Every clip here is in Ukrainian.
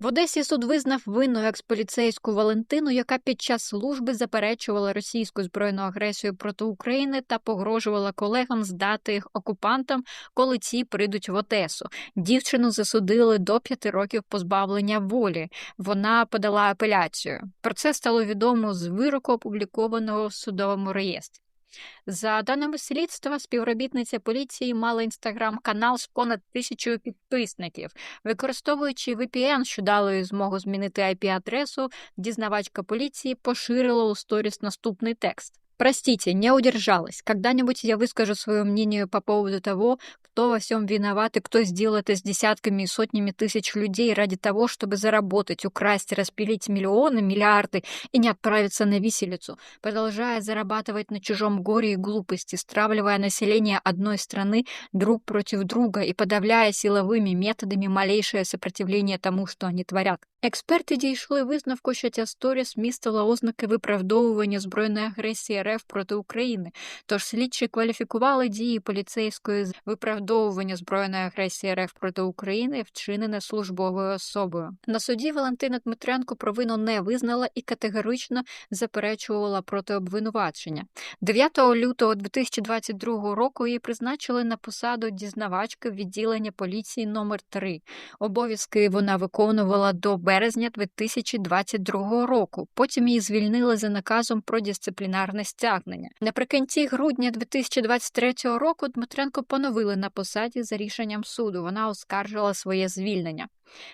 В Одесі суд визнав винною експоліцейську Валентину, яка під час служби заперечувала російську збройну агресію проти України та погрожувала колегам здати їх окупантам, коли ці прийдуть в Одесу. Дівчину засудили до п'яти років позбавлення волі. Вона подала апеляцію. Про це стало відомо з вироку, опублікованого в судовому реєстрі. За даними слідства, співробітниця поліції мала інстаграм-канал з понад тисячою підписників. Використовуючи VPN, що дало їй змогу змінити IP-адресу, дізнавачка поліції поширила у сторіс наступний текст. Простите, не удержалась. Когда-нибудь я выскажу свое мнение по поводу того, кто во всем виноват и кто сделал это с десятками и сотнями тысяч людей ради того, чтобы заработать, украсть, распилить миллионы, миллиарды и не отправиться на виселицу, продолжая зарабатывать на чужом горе и глупости, стравливая население одной страны друг против друга и подавляя силовыми методами малейшее сопротивление тому, что они творят. Експерти дійшли висновку, що ця сторіс містила ознаки виправдовування збройної агресії РФ проти України. Тож слідчі кваліфікували дії поліцейської з виправдовування збройної агресії РФ проти України, вчинене службовою особою. На суді Валентина Дмитренко провину не визнала і категорично заперечувала проти обвинувачення. 9 лютого 2022 року її призначили на посаду дізнавачки відділення поліції номер 3 Обов'язки вона виконувала до березня 2022 року. Потім її звільнили за наказом про дисциплінарне стягнення. Наприкінці грудня 2023 року Дмитренко поновили на посаді за рішенням суду. Вона оскаржила своє звільнення.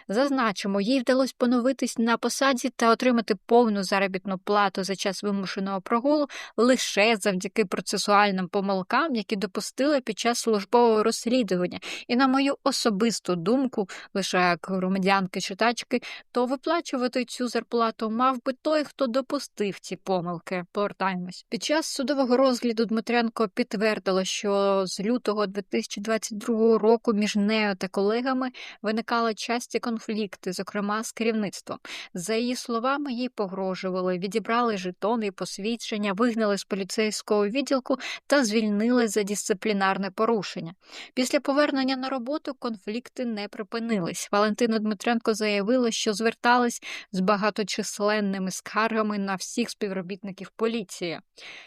Зазначимо, їй вдалося поновитись на посаді та отримати повну заробітну плату за час вимушеного прогулу лише завдяки процесуальним помилкам, які допустили під час службового розслідування. І, на мою особисту думку, лише як громадянки читачки, то виплачувати цю зарплату мав би той, хто допустив ці помилки. Повертаємось. Під час судового розгляду Дмитренко підтвердила, що з лютого 2022 року між нею та колегами виникала часті конфлікти, зокрема з керівництвом. За її словами, їй погрожували, відібрали жетони і посвідчення, вигнали з поліцейського відділку та звільнили за дисциплінарне порушення. Після повернення на роботу конфлікти не припинились. Валентина Дмитренко заявила, що звертались з багаточисленними скаргами на всіх співробітників поліції.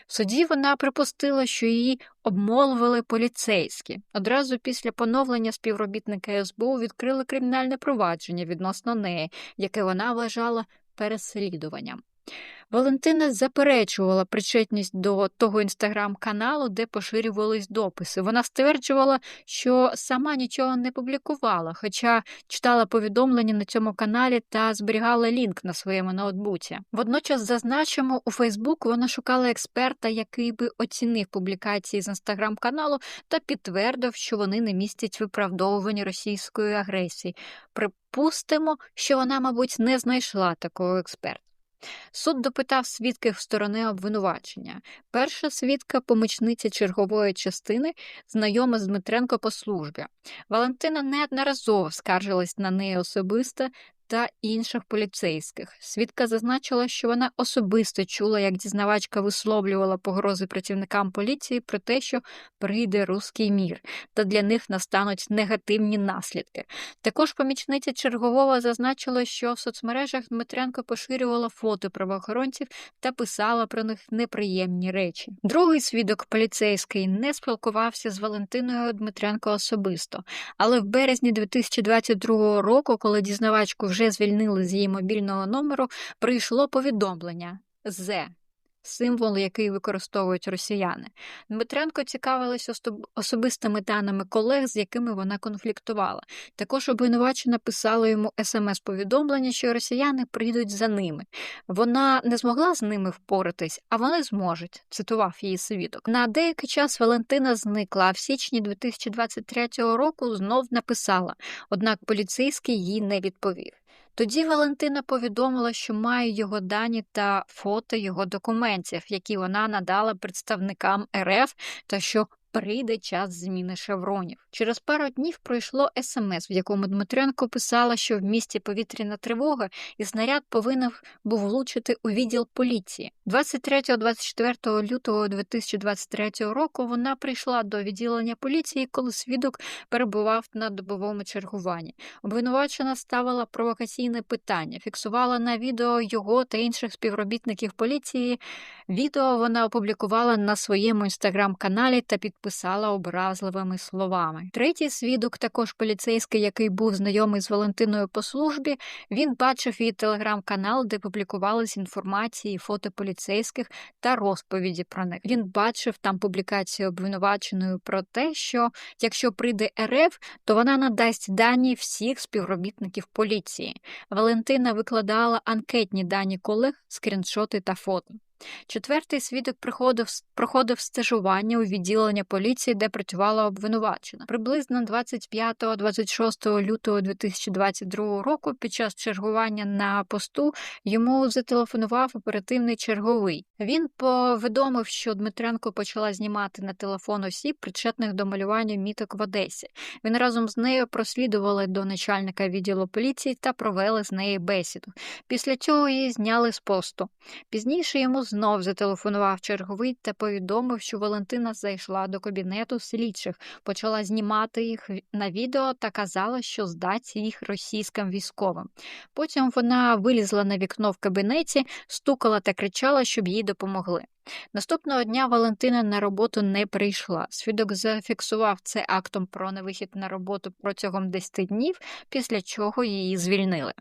В суді вона припустила, що її обмолвили поліцейські. Одразу після поновлення співробітника СБУ відкрили кримінальне провадження відносно неї, яке вона вважала переслідуванням. Валентина заперечувала причетність до того інстаграм-каналу, де поширювались дописи. Вона стверджувала, що сама нічого не публікувала, хоча читала повідомлення на цьому каналі та зберігала лінк на своєму ноутбуці. Водночас, зазначимо, у Фейсбук вона шукала експерта, який би оцінив публікації з інстаграм-каналу та підтвердив, що вони не містять виправдовування російської агресії. Припустимо, що вона, мабуть, не знайшла такого експерта. Суд допитав свідків сторони обвинувачення. Перша свідка помічниця чергової частини, знайома з Дмитренко по службі. Валентина неодноразово скаржилась на неї особисто та інших поліцейських. Свідка зазначила, що вона особисто чула, як дізнавачка висловлювала погрози працівникам поліції про те, що прийде руський мір, та для них настануть негативні наслідки. Також помічниця чергового зазначила, що в соцмережах Дмитренко поширювала фото правоохоронців та писала про них неприємні речі. Другий свідок поліцейський не спілкувався з Валентиною Дмитренко особисто, але в березні 2022 року, коли дізнавачку вже звільнили з її мобільного номеру, прийшло повідомлення з символ, який використовують росіяни. Дмитренко цікавилась особистими даними колег, з якими вона конфліктувала. Також обвинувачена писала йому смс-повідомлення, що росіяни прийдуть за ними. Вона не змогла з ними впоратись, а вони зможуть. Цитував її свідок. На деякий час Валентина зникла, а в січні 2023 року знов написала, однак поліцейський їй не відповів. Тоді Валентина повідомила, що має його дані та фото його документів, які вона надала представникам РФ, та що прийде час зміни шевронів. Через пару днів пройшло смс, в якому Дмитренко писала, що в місті повітряна тривога, і снаряд повинен був влучити у відділ поліції. 23-24 лютого 2023 року вона прийшла до відділення поліції, коли свідок перебував на добовому чергуванні. Обвинувачена ставила провокаційне питання, фіксувала на відео його та інших співробітників поліції. Відео вона опублікувала на своєму інстаграм-каналі та підписала образливими словами. Третій свідок, також поліцейський, який був знайомий з Валентиною по службі, він бачив її телеграм-канал, де публікувалась інформації, фото поліцейських та розповіді про них. Він бачив там публікацію обвинуваченою про те, що якщо прийде РФ, то вона надасть дані всіх співробітників поліції. Валентина викладала анкетні дані колег, скріншоти та фото. Четвертий свідок приходив, проходив стажування у відділення поліції, де працювала обвинувачена. Приблизно 25-26 лютого 2022 року під час чергування на посту йому зателефонував оперативний черговий. Він повідомив, що Дмитренко почала знімати на телефон осіб, причетних до малювання міток в Одесі. Він разом з нею прослідували до начальника відділу поліції та провели з нею бесіду. Після цього її зняли з посту. Пізніше йому знов зателефонував черговий та повідомив, що Валентина зайшла до кабінету слідчих, почала знімати їх на відео та казала, що здасть їх російським військовим. Потім вона вилізла на вікно в кабінеті, стукала та кричала, щоб їй допомогли. Наступного дня Валентина на роботу не прийшла. Свідок зафіксував це актом про невихід на роботу протягом 10 днів, після чого її звільнили.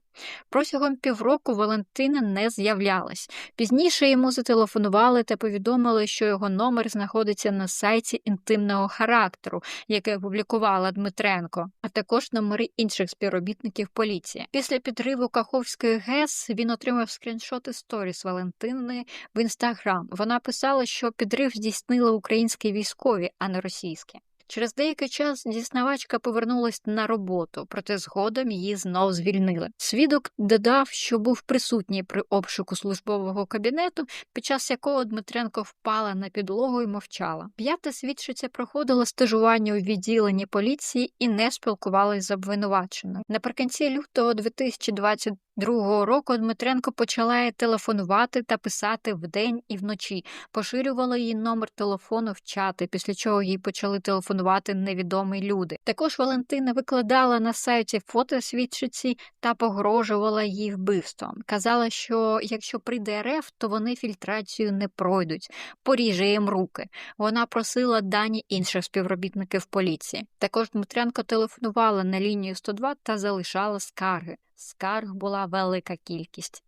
Протягом півроку Валентина не з'являлась. Пізніше йому зателефонували та повідомили, що його номер знаходиться на сайті інтимного характеру, який опублікувала Дмитренко, а також номери інших співробітників поліції. Після підриву Каховської ГЕС він отримав скріншоти сторіс Валентини в інстаграм. Вона писала, що підрив здійснили українські військові, а не російські. Через деякий час дізнавачка повернулась на роботу, проте згодом її знов звільнили. Свідок додав, що був присутній при обшуку службового кабінету, під час якого Дмитренко впала на підлогу і мовчала. П'ята свідчиця проходила стажування у відділенні поліції і не спілкувалась з обвинуваченою. Наприкінці лютого 2020 Другого року Дмитренко почала телефонувати та писати вдень і вночі, поширювала її номер телефону в чати, після чого їй почали телефонувати невідомі люди. Також Валентина викладала на сайті фото свідчиці та погрожувала їй вбивством. Казала, що якщо прийде РФ, то вони фільтрацію не пройдуть, поріже їм руки. Вона просила дані інших співробітників поліції. Також Дмитренко телефонувала на лінію 102 та залишала скарги скарг була велика кількість.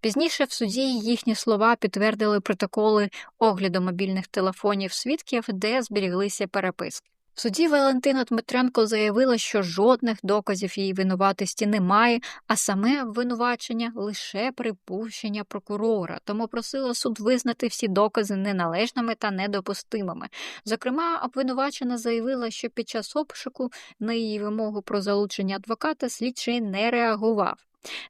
Пізніше в суді їхні слова підтвердили протоколи огляду мобільних телефонів свідків, де зберіглися переписки. В суді Валентина Дмитренко заявила, що жодних доказів її винуватості немає, а саме обвинувачення лише припущення прокурора, тому просила суд визнати всі докази неналежними та недопустимими. Зокрема, обвинувачена заявила, що під час обшуку на її вимогу про залучення адвоката слідчий не реагував.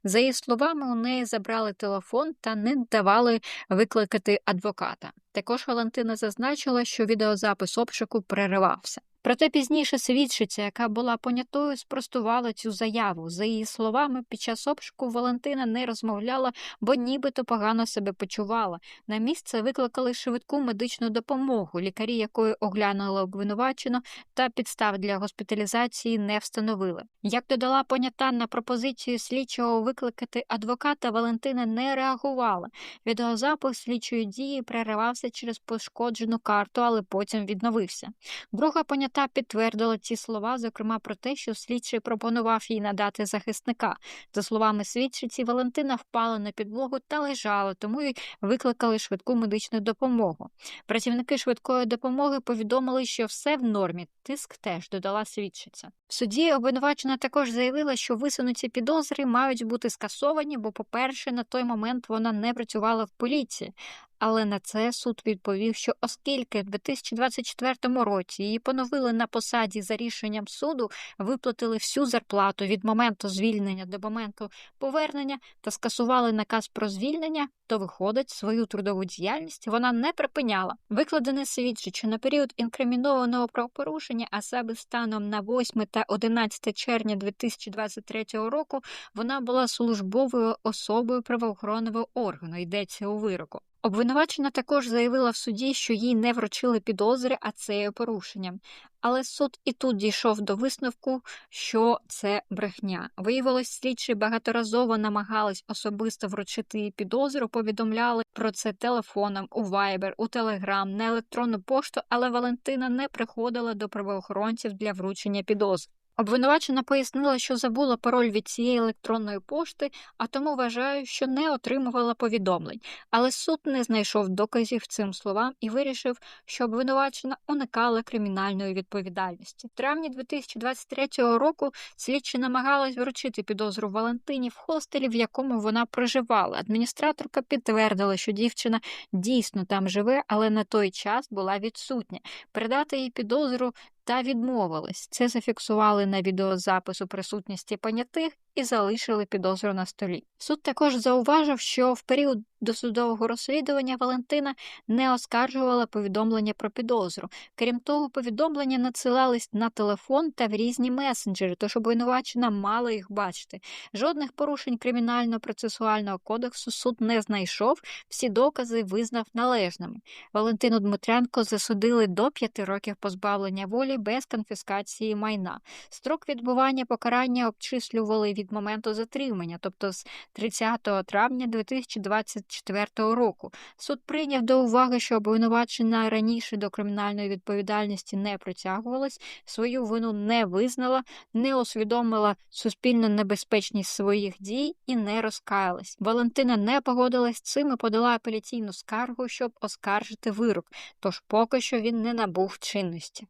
За її словами, у неї забрали телефон та не давали викликати адвоката. Також Валентина зазначила, що відеозапис обшуку переривався. Проте пізніше свідчиця, яка була понятою, спростувала цю заяву. За її словами, під час обшуку Валентина не розмовляла, бо нібито погано себе почувала. На місце викликали швидку медичну допомогу, лікарі якої оглянули обвинувачено, та підстав для госпіталізації не встановили. Як додала понята на пропозицію слідчого викликати адвоката, Валентина не реагувала. Відеозапис слідчої дії переривався через пошкоджену карту, але потім відновився. Друга понята та підтвердила ці слова, зокрема про те, що слідчий пропонував їй надати захисника. За словами свідчиці, Валентина впала на підлогу та лежала, тому й викликали швидку медичну допомогу. Працівники швидкої допомоги повідомили, що все в нормі. Тиск теж додала свідчиця. В суді обвинувачена також заявила, що висунуті підозри мають бути скасовані, бо, по-перше, на той момент вона не працювала в поліції. Але на це суд відповів, що оскільки в 2024 році її поновили посадили на посаді за рішенням суду, виплатили всю зарплату від моменту звільнення до моменту повернення та скасували наказ про звільнення, то виходить, свою трудову діяльність вона не припиняла. Викладене свідчить, на період інкримінованого правопорушення, а саме станом на 8 та 11 червня 2023 року, вона була службовою особою правоохоронного органу. Йдеться у вироку. Обвинувачена також заявила в суді, що їй не вручили підозри, а це є порушенням. Але суд і тут дійшов до висновку, що це брехня. Виявилось, слідчі багаторазово намагались особисто вручити їй підозру, повідомляли про це телефоном, у Viber, у Telegram, на електронну пошту, але Валентина не приходила до правоохоронців для вручення підозр. Обвинувачена пояснила, що забула пароль від цієї електронної пошти, а тому вважаю, що не отримувала повідомлень. Але суд не знайшов доказів цим словам і вирішив, що обвинувачена уникала кримінальної відповідальності. В травні 2023 року слідчі намагалась вручити підозру Валентині в хостелі, в якому вона проживала. Адміністраторка підтвердила, що дівчина дійсно там живе, але на той час була відсутня. Передати їй підозру та відмовились. Це зафіксували на відеозапису присутності понятих і залишили підозру на столі. Суд також зауважив, що в період досудового розслідування Валентина не оскаржувала повідомлення про підозру. Крім того, повідомлення надсилались на телефон та в різні месенджери, тож обвинувачена мала їх бачити. Жодних порушень кримінально-процесуального кодексу суд не знайшов, всі докази визнав належними. Валентину Дмитренко засудили до п'яти років позбавлення волі без конфіскації майна. Строк відбування покарання обчислювали від моменту затримання, тобто з 30 травня 2024 року. Суд прийняв до уваги, що обвинувачена раніше до кримінальної відповідальності не притягувалась, свою вину не визнала, не усвідомила суспільно небезпечність своїх дій і не розкаялась. Валентина не погодилась з цим і подала апеляційну скаргу, щоб оскаржити вирок, тож поки що він не набув чинності.